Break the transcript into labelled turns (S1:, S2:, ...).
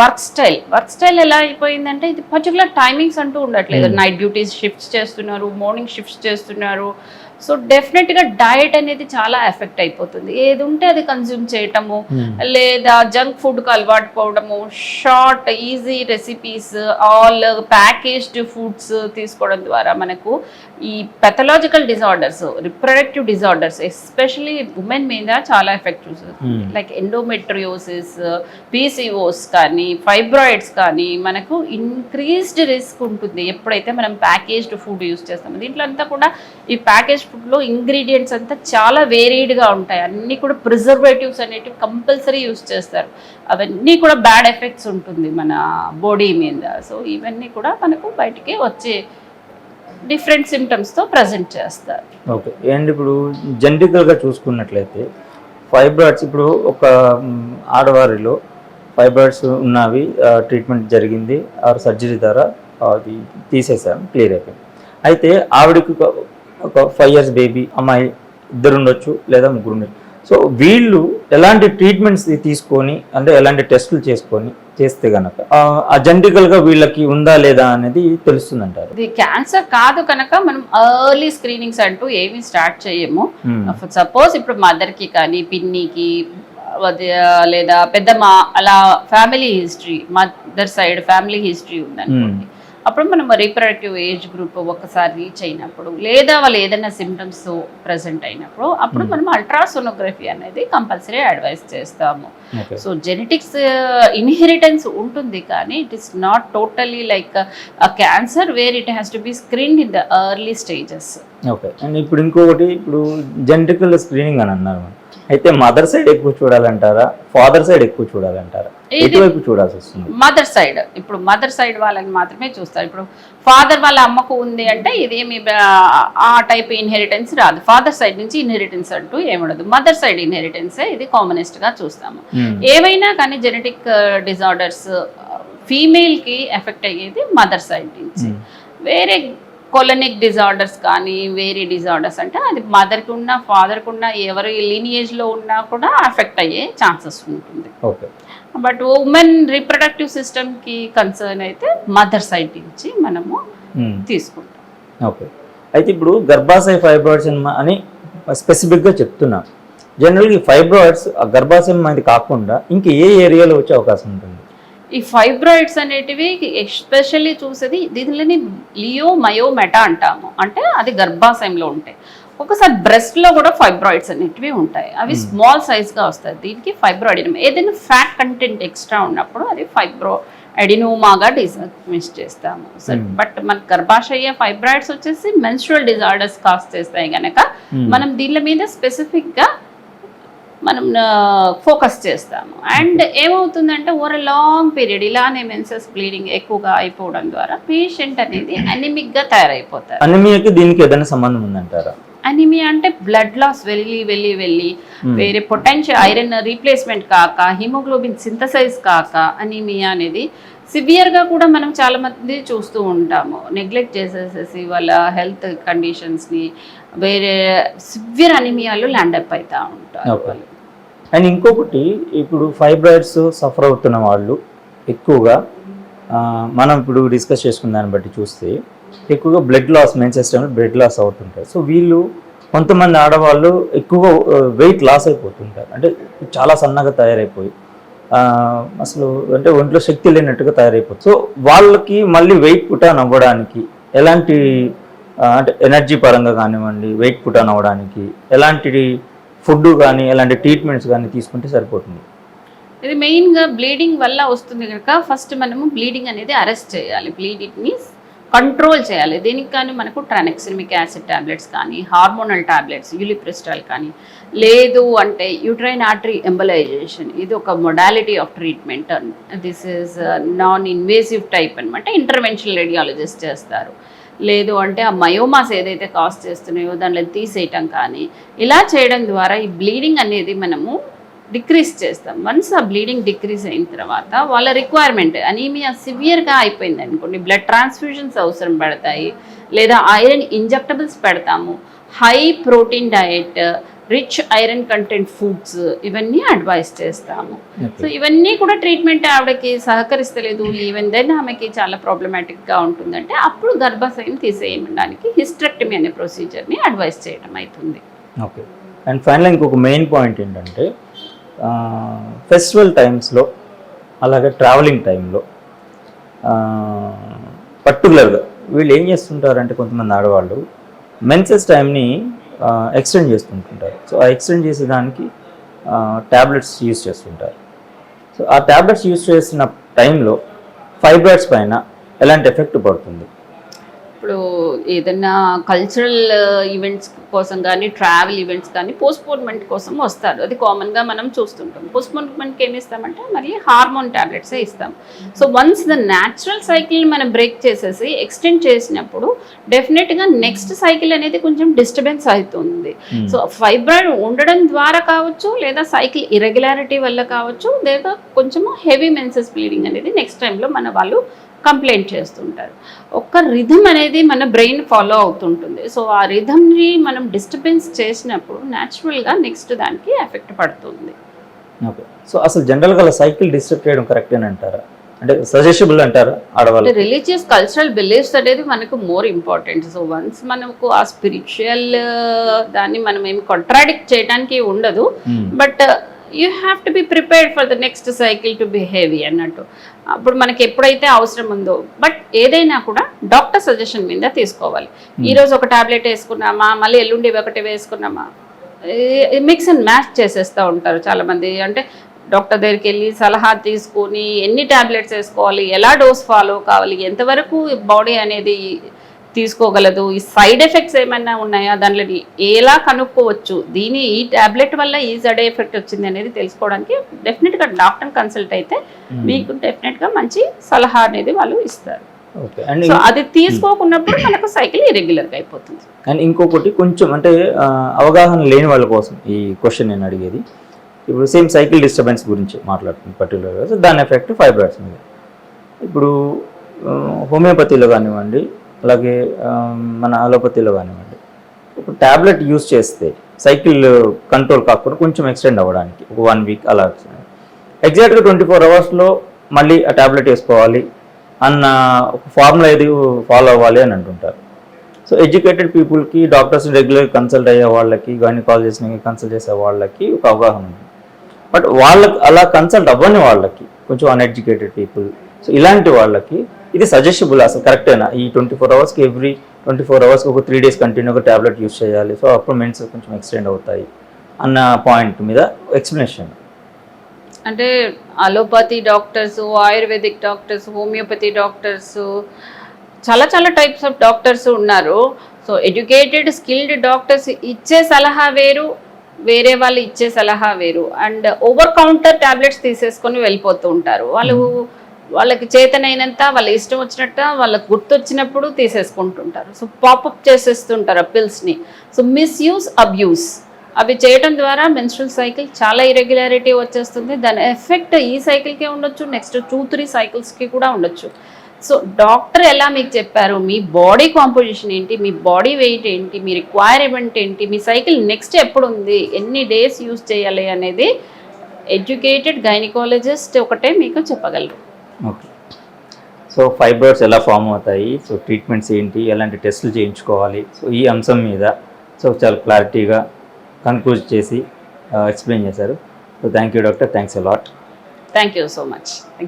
S1: Work style work style ఎలా అయిపోయిందంటే ఇది పర్టికులర్ టైమింగ్స్ అంటూ ఉండట్లేదు. నైట్ డ్యూటీస్ షిఫ్ట్స్ చేస్తున్నారు మార్నింగ్ షిఫ్ట్స్ చేస్తున్నారు సో డెఫినెట్గా డయట్ అనేది చాలా ఎఫెక్ట్ అయిపోతుంది ఏది ఉంటే అది కన్జ్యూమ్ చేయటము
S2: Hmm.
S1: లేదా జంక్ ఫుడ్కి అలవాటు పోవడము short easy recipes all packaged foods తీసుకోవడం ద్వారా మనకు ఈ pathological disorders reproductive disorders especially women మీద చాలా ఎఫెక్ట్ చూస్తుంది. లైక్ ఎండోమెట్రియోసిస్ పీసీఓస్ కానీ ఫైబ్రాయిడ్స్ కానీ మనకు ఇంక్రీజ్డ్ రిస్క్ ఉంటుంది ఎప్పుడైతే మనం ప్యాకేజ్డ్ ఫుడ్ యూస్ చేస్తామో దీంట్లో అంతా కూడా ఈ ప్యాకేజ్ ఫుడ్లో ఇంగ్రీడియంట్స్ అంతా చాలా వేరీడ్గా ఉంటాయి. అన్నీ కూడా ప్రిజర్వేటివ్స్ అనేటివి కంపల్సరీ యూస్ చేస్తారు. అవన్నీ కూడా బ్యాడ్ ఎఫెక్ట్స్ ఉంటుంది మన బాడీ మీద. సో ఇవన్నీ కూడా మనకు బయటికి వచ్చే డిఫరెంట్ సిమ్టమ్స్తో ప్రజెంట్ చేస్తారు.
S2: ఓకే. అండ్ ఇప్పుడు జెనటికల్గా చూసుకున్నట్లయితే ఫైబ్రాయిడ్స్ ఇప్పుడు ఒక ఆడవారిలో ఫైబ్రాయిడ్స్ ఉన్నవి ట్రీట్మెంట్ జరిగింది. ఆ సర్జరీ ద్వారా అది తీసేసాం క్లియర్ అయిపోయింది. అయితే ఆవిడకి ఒక- ఫైవ్ ఇయర్స్ బేబీ అమ్మాయి ఇద్దరు ఉండొచ్చు లేదా ముగ్గురు ఉండొచ్చు. సో వీళ్ళు ఎలాంటి ట్రీట్మెంట్స్ తీసుకొని అంటే ఎలాంటి టెస్టులు చేసుకొని చేస్తే గనక ఆ జెనటికల్గా వీళ్ళకి ఉందా లేదా అనేది తెలుస్తుంది అంటారు
S1: ఇది క్యాన్సర్ కాదు కనుక మనం ఎర్లీ స్క్రీనింగ్స్ అంటూ ఏమీ స్టార్ట్ చేయము. సపోజ్ ఇప్పుడు మదర్కి కానీ పిన్నికి లేదా పెద్దమ్మ అలా family history mother side family history ఉందనుకోండి. అప్పుడు మనం రీప్రొడక్టివ్ ఏజ్ గ్రూప్ ఒకసారి రీచ్ అయినప్పుడు లేదా వాళ్ళు ఏదైనా సిమ్టమ్స్ ప్రజెంట్ అయినప్పుడు అప్పుడు
S2: Hmm.
S1: మనం అల్ట్రాసోనోగ్రఫీ అనేది కంపల్సరీ అడ్వైస్ చేస్తాము సో జెనెటిక్స్ ఇన్హెరిటెన్స్ ఉంటుంది కానీ it is not totally like cancer where it has to be screen in the early stages
S2: okay and ఇప్పుడు ఇంకొకటి ఇప్పుడు జెనటికల్ స్క్రీనింగ్ అని అన్నారు. అయితే మదర్ సైడ్ ఎక్కువ చూడాలంటారా? ఫాదర్ సైడ్ ఎక్కువ చూడాలంటారా? ఎటువైపు చూడాల్సి వస్తుంది?
S1: Mother side. ఇప్పుడు మదర్ సైడ్ వాళ్ళని మాత్రమే చూస్తారు. ఇప్పుడు ఫాదర్ వాళ్ళ అమ్మకు ఉంది అంటే ఇదేమి ఆ టైప్ ఇన్హెరిటెన్స్ రాదు. ఫాదర్ సైడ్ నుంచి ఇన్హెరిటెన్స్ అంటూ ఏముండదు. మదర్ సైడ్ ఇన్హెరిటెన్స్ ఇది కామనెస్ట్గా చూస్తాము. ఏవైనా కానీ జెనెటిక్ డిజార్డర్స్ ఫీమేల్కి ఎఫెక్ట్ అయ్యేది మదర్ సైడ్ నుంచి. వేరే కొలనిక్ డిజార్డర్స్ కానీ వేరే డిజార్డర్స్ అంటే అది మదర్కి ఉన్న ఫాదర్కి ఉన్న ఎవరు లీనియేజ్లో ఉన్నా కూడా ఎఫెక్ట్ అయ్యే ఛాన్సెస్ ఉంటుంది.
S2: ఓకే.
S1: బట్ ఉమెన్ రీప్రొడక్టివ్ సిస్టమ్కి కన్సర్న్ అయితే మదర్ సైడ్ నుంచి మనము
S2: Hmm.
S1: తీసుకుంటాం.
S2: ఓకే. అయితే ఇప్పుడు గర్భాశయ ఫైబ్రాయిడ్స్ అని స్పెసిఫిక్గా చెప్తున్నా. జనరల్గా ఈ ఫైబ్రాయిడ్స్ గర్భాశయం అనేది కాకుండా ఇంకా ఏ ఏరియాలో వచ్చే అవకాశం ఉంటుంది?
S1: ఈ ఫైబ్రాయిడ్స్ అనేటివి ఎస్పెషల్లీ చూసేది దీనిలోని లియో మయో మెటా అంటాము. అంటే అది గర్భాశయంలో ఉంటాయి. ఒకసారి బ్రెస్ట్లో కూడా ఫైబ్రాయిడ్స్ అనేటివి ఉంటాయి. అవి స్మాల్ సైజ్గా వస్తాయి. దీనికి ఫైబ్రాయిడ్ ఏదైనా ఫ్యాట్ కంటెంట్ ఎక్స్ట్రా ఉన్నప్పుడు అది ఫైబ్రో ఎడినోమాగా డిసమిస్ చేస్తాము. సరే. బట్ మన గర్భాశయ ఫైబ్రాయిడ్స్ వచ్చేసి మెన్స్ట్రువల్ డిజార్డర్స్ కాస్ చేస్తాయి కనుక. మనం దీని మీద స్పెసిఫిక్గా మనం ఫోకస్ చేస్తాము అండ్ ఏమవుతుందంటే ఓవర్ లాంగ్ పీరియడ్ ఇలానే మెన్సెస్ బ్లీడింగ్ ఎక్కువగా అయిపోవడం ద్వారా పేషెంట్ అనేది అనిమిక్గా తయారైపోతారు
S2: అనిమియాకి దీనికి ఏదైనా సంబంధం ఉందంటారా
S1: అనిమియా అంటే బ్లడ్ లాస్ వెళ్ళి వెళ్ళి వెళ్ళి. వేరే పొటెన్షియల్ ఐరన్ రీప్లేస్మెంట్ కాక హిమోగ్లోబిన్ సింథసైజ్ కాక అనిమియా అనేది సివియర్గా కూడా మనం చాలా మంది చూస్తూ ఉంటాము నెగ్లెక్ట్ చేసేసేసి వాళ్ళ హెల్త్ కండిషన్స్ని వేరే సివియర్ అనిమియాలు ల్యాండ్ అప్ అవుతూ ఉంటారు. వాళ్ళు.
S2: అండ్ ఇంకొకటి ఇప్పుడు ఫైబ్రాయిడ్స్ సఫర్ అవుతున్న వాళ్ళు ఎక్కువగా మనం ఇప్పుడు డిస్కస్ చేసుకున్న దాన్ని బట్టి చూస్తే ఎక్కువగా బ్లడ్ లాస్ మెయిన్ టైంలో బ్లడ్ లాస్ అవుతుంటారు సో వీళ్ళు కొంతమంది ఆడవాళ్ళు ఎక్కువగా వెయిట్ లాస్ అయిపోతుంటారు. అంటే చాలా సన్నగా తయారైపోయి అసలు అంటే ఒంట్లో శక్తి లేనట్టుగా తయారైపోతుంది. సో వాళ్ళకి మళ్ళీ వెయిట్ పుటాన్ అవ్వడానికి ఎలాంటి అంటే ఎనర్జీ పరంగా కానివ్వండి వెయిట్ పుటాన్ అవ్వడానికి ఎలాంటి ఫుడ్ కానీ అలాంటి ట్రీట్మెంట్స్ కానీ తీసుకుంటే సరిపోతుంది.
S1: ఇది మెయిన్గా బ్లీడింగ్ వల్ల వస్తుంది కనుక ఫస్ట్ మనము బ్లీడింగ్ అనేది అరెస్ట్ చేయాలి. బ్లీడింగ్ని కంట్రోల్ చేయాలి. దీనికి కానీ మనకు ట్రానెక్సిమిక్ యాసిడ్ టాబ్లెట్స్ కానీ హార్మోనల్ టాబ్లెట్స్ యూలిప్రిస్టాల్ కానీ లేదు అంటే యూట్రైన్ ఆర్టరీ ఎంబలైజేషన్ ఇది ఒక modality of treatment this is non invasive type అనమాట ఇంటర్వెన్షనల్ రేడియాలజిస్ట్ చేస్తారు. లేదు అంటే ఆ మయోమాస్ ఏదైతే కాస్ట్ చేస్తున్నాయో దాంట్లో తీసేయటం కానీ ఇలా చేయడం ద్వారా ఈ బ్లీడింగ్ అనేది మనము డిక్రీజ్ చేస్తాం. వన్స్ ఆ బ్లీడింగ్ డిక్రీజ్ అయిన తర్వాత వాళ్ళ రిక్వైర్మెంట్ అనీమియా సివియర్గా అయిపోయింది అనుకోండి. బ్లడ్ ట్రాన్స్ఫ్యూజన్స్ అవసరం పడతాయి. లేదా ఐరన్ ఇంజెక్టబుల్స్ పెడతాము. High protein diet rich iron content foods ఇవన్నీ అడ్వైస్ చేస్తాము. సో ఇవన్నీ కూడా ట్రీట్మెంట్ ఆవిడకి సహకరిస్తలేదు. ఈవెన్ దెన్ ఆమెకి చాలా ప్రాబ్లమాటిక్గా ఉంటుందంటే అప్పుడు గర్భాశయం తీసేయడానికి హిస్ట్రెక్టమీ అనే ప్రొసీజర్ని అడ్వైస్ చేయడం అవుతుంది
S2: ఓకే అండ్ ఫైనల్ ఇంకొక మెయిన్ పాయింట్ ఏంటంటే ఫెస్టివల్ టైమ్స్లో అలాగే ట్రావెలింగ్ టైంలో పర్టికులర్గా వీళ్ళు ఏం చేస్తుంటారంటే కొంతమంది ఆడవాళ్ళు మెన్సెస్ టైంని ఎక్స్టెండ్ చేసుకుంటుంటారు సో ఆ ఎక్స్టెండ్ చేసేదానికి ట్యాబ్లెట్స్ యూజ్ చేస్తుంటారు. సో ఆ ట్యాబ్లెట్స్ యూజ్ చేసిన టైంలో ఫైబ్రాయిడ్స్ పైన ఎలాంటి ఎఫెక్ట్ పడుతుంది?
S1: ఇప్పుడు ఏదైనా కల్చరల్ ఈవెంట్స్ కోసం కానీ ట్రావెల్ ఈవెంట్స్ కానీ పోస్ట్పోన్మెంట్ కోసం వస్తారు. అది కామన్గా మనం చూస్తుంటాం. పోస్ట్పోన్మెంట్కి ఏమి ఇస్తామంటే మళ్ళీ హార్మోన్ ట్యాబ్లెట్సే ఇస్తాం. So once the natural cycle మనం బ్రేక్ చేసేసి ఎక్స్టెండ్ చేసినప్పుడు డెఫినెట్గా నెక్స్ట్ సైకిల్ అనేది కొంచెం డిస్టర్బెన్స్ అవుతుంది. సో ఫైబ్రాయిడ్ ఉండడం ద్వారా కావచ్చు లేదా సైకిల్ ఇరెగ్యులారిటీ వల్ల కావచ్చు లేదా కొంచెము హెవీ మెన్సెస్ బ్లీడింగ్ అనేది నెక్స్ట్ టైంలో మన వాళ్ళు కంప్లైంట్ చేస్తుంటారు. ఒక్క రిథమ్ అనేది మన బ్రెయిన్ ఫాలో అవుతుంటుంది. సో ఆ రిథమ్ని మనం డిస్టర్బెన్స్ చేసినప్పుడు న్యాచురల్గా నెక్స్ట్ దానికి ఎఫెక్ట్ పడుతుంది.
S2: ఓకే. సో అసలు జనరల్గా సైకిల్ డిస్టర్బ్ చేయడం కరెక్ట్ అని అంటారా? అంటే సజెషబుల్ అంటారా ఆడవాళ్ళు
S1: రిలీజియస్ కల్చరల్ బిలీఫ్స్ అనేది మనకు మోర్ ఇంపార్టెంట్ సో వన్స్ మనకు ఆ స్పిరిచువల్ దాన్ని మనం ఏమి కాంట్రాడిక్ట్ చేయడానికి ఉండదు. But you have to be prepared for the next cycle to be heavy అన్నట్టు. అప్పుడు మనకి ఎప్పుడైతే అవసరం ఉందో బట్ ఏదైనా కూడా డాక్టర్ సజెషన్ మీద తీసుకోవాలి. ఈరోజు ఒక టాబ్లెట్ వేసుకున్నామా మళ్ళీ ఎల్లుండి ఒకటి వేసుకున్నామా మిక్స్ అండ్ మ్యాచ్ చేసేస్తూ ఉంటారు చాలామంది. అంటే డాక్టర్ దగ్గరికి వెళ్ళి సలహా తీసుకొని ఎన్ని టాబ్లెట్స్ వేసుకోవాలి ఎలా డోస్ ఫాలో కావాలి ఎంతవరకు బాడీ అనేది తీసుకోగలదు? ఈ సైడ్ ఎఫెక్ట్స్ ఏమైనా ఉన్నాయా? దాంట్లో ఎలా కనుక్కోవచ్చు? దీని ఈ టాబ్లెట్ వల్ల ఈ సైడ్ ఎఫెక్ట్ వచ్చింది అనేది తెలుసుకోవడానికి డెఫినెట్గా డాక్టర్ని కన్సల్ట్ అయితే మీకు డెఫినెట్గా మంచి సలహా అనేది వాళ్ళు ఇస్తారు.
S2: ఓకే. అండ్
S1: సో అది తీసుకోకున్నప్పుడు మనకు సైకిల్ ఇరెగ్యులర్గా అయిపోతుంది.
S2: అండ్ ఇంకొకటి కొంచెం అంటే అవగాహన లేని వాళ్ళ కోసం ఈ క్వశ్చన్ నేను అడిగేది. ఇప్పుడు సేమ్ సైకిల్ డిస్టర్బెన్స్ గురించి మాట్లాడుతుంది పర్టికులర్గా సో దాని ఎఫెక్ట్ ఫైబ్రాయిడ్స్ మీద. ఇప్పుడు హోమియోపతిలో కానివ్వండి అలాగే మన అలోపతిలో కానివ్వండి. ఇప్పుడు ట్యాబ్లెట్ యూస్ చేస్తే సైకిల్ కంట్రోల్ కాకుండా కొంచెం ఎక్స్టెండ్ అవ్వడానికి ఒక వన్ వీక్ అలా ఎగ్జాక్ట్గా ట్వంటీ ఫోర్ అవర్స్లో మళ్ళీ ఆ ట్యాబ్లెట్ వేసుకోవాలి అన్న ఒక ఫార్ములా ఏది ఫాలో అవ్వాలి అని అంటుంటారు. సో ఎడ్యుకేటెడ్ పీపుల్కి డాక్టర్స్ రెగ్యులర్ కన్సల్ట్ అయ్యే వాళ్ళకి గైనకాలజిస్ట్ని కన్సల్ట్ చేసే వాళ్ళకి ఒక అవగాహన ఉంది. బట్ వాళ్ళకి అలా కన్సల్ట్ అవ్వని వాళ్ళకి కొంచెం అన్ఎడ్యుకేటెడ్ పీపుల్ సో ఇలాంటి వాళ్ళకి ఇది సజెషబుల్ అసలు కరెక్టేనా ఈ ట్వంటీ ఫోర్ అవర్స్కి ఎవ్రీ ట్వంటీ ఫోర్ అవర్స్కి ఒక త్రీ డేస్ కంటిన్యూగా ట్యాబ్లెట్ యూస్ చేయాలి. సో అప్పుడు మెన్స్ కొంచెం ఎక్స్టెండ్ అవుతాయి అన్న పాయింట్ మీద ఎక్స్ప్లెనేషన్
S1: అంటే allopathy doctors ayurvedic doctors homeopathy doctors చాలా చాలా టైప్స్ ఆఫ్ డాక్టర్స్ ఉన్నారు. సో ఎడ్యుకేటెడ్ స్కిల్డ్ డాక్టర్స్ ఇచ్చే సలహా వేరు వేరే వాళ్ళు ఇచ్చే సలహా వేరు. అండ్ ఓవర్ కౌంటర్ టాబ్లెట్స్ తీసేసుకొని వెళ్ళిపోతూ ఉంటారు. వాళ్ళు వాళ్ళకి చేతనైనంత వాళ్ళ ఇష్టం వచ్చినట్టు వాళ్ళకి గుర్తొచ్చినప్పుడు తీసేసుకుంటుంటారు. సో పాపప్ చేసేస్తుంటారు ఆ పిల్స్ని సో మిస్యూస్ అబ్యూస్ అవి చేయడం ద్వారా మెన్స్ట్రల్ సైకిల్ చాలా ఇరెగ్యులారిటీ వచ్చేస్తుంది. దాని ఎఫెక్ట్ ఈ సైకిల్కే ఉండొచ్చు నెక్స్ట్ టూ త్రీ సైకిల్స్కి కూడా ఉండొచ్చు. సో డాక్టర్ ఎలా మీకు చెప్పారు? మీ బాడీ కాంపోజిషన్ ఏంటి? మీ బాడీ వెయిట్ ఏంటి? మీ రిక్వైర్మెంట్ ఏంటి? మీ సైకిల్ నెక్స్ట్ ఎప్పుడు ఉంది ఎన్ని డేస్ యూస్ చేయాలి అనేది ఎడ్యుకేటెడ్ గైనకాలజిస్ట్ ఒకటే మీకు చెప్పగలరు.
S2: ఓకే. సో ఫైబ్రాయిడ్స్ ఎలా ఫామ్ అవుతాయి? సో ట్రీట్మెంట్స్ ఏంటి? ఎలాంటి టెస్టులు చేయించుకోవాలి? సో ఈ అంశం మీద సో చాలా క్లారిటీగా కన్క్లూజ్ చేసి ఎక్స్ప్లెయిన్ చేశారు. So thank you doctor. Thanks a lot
S1: thank you so much.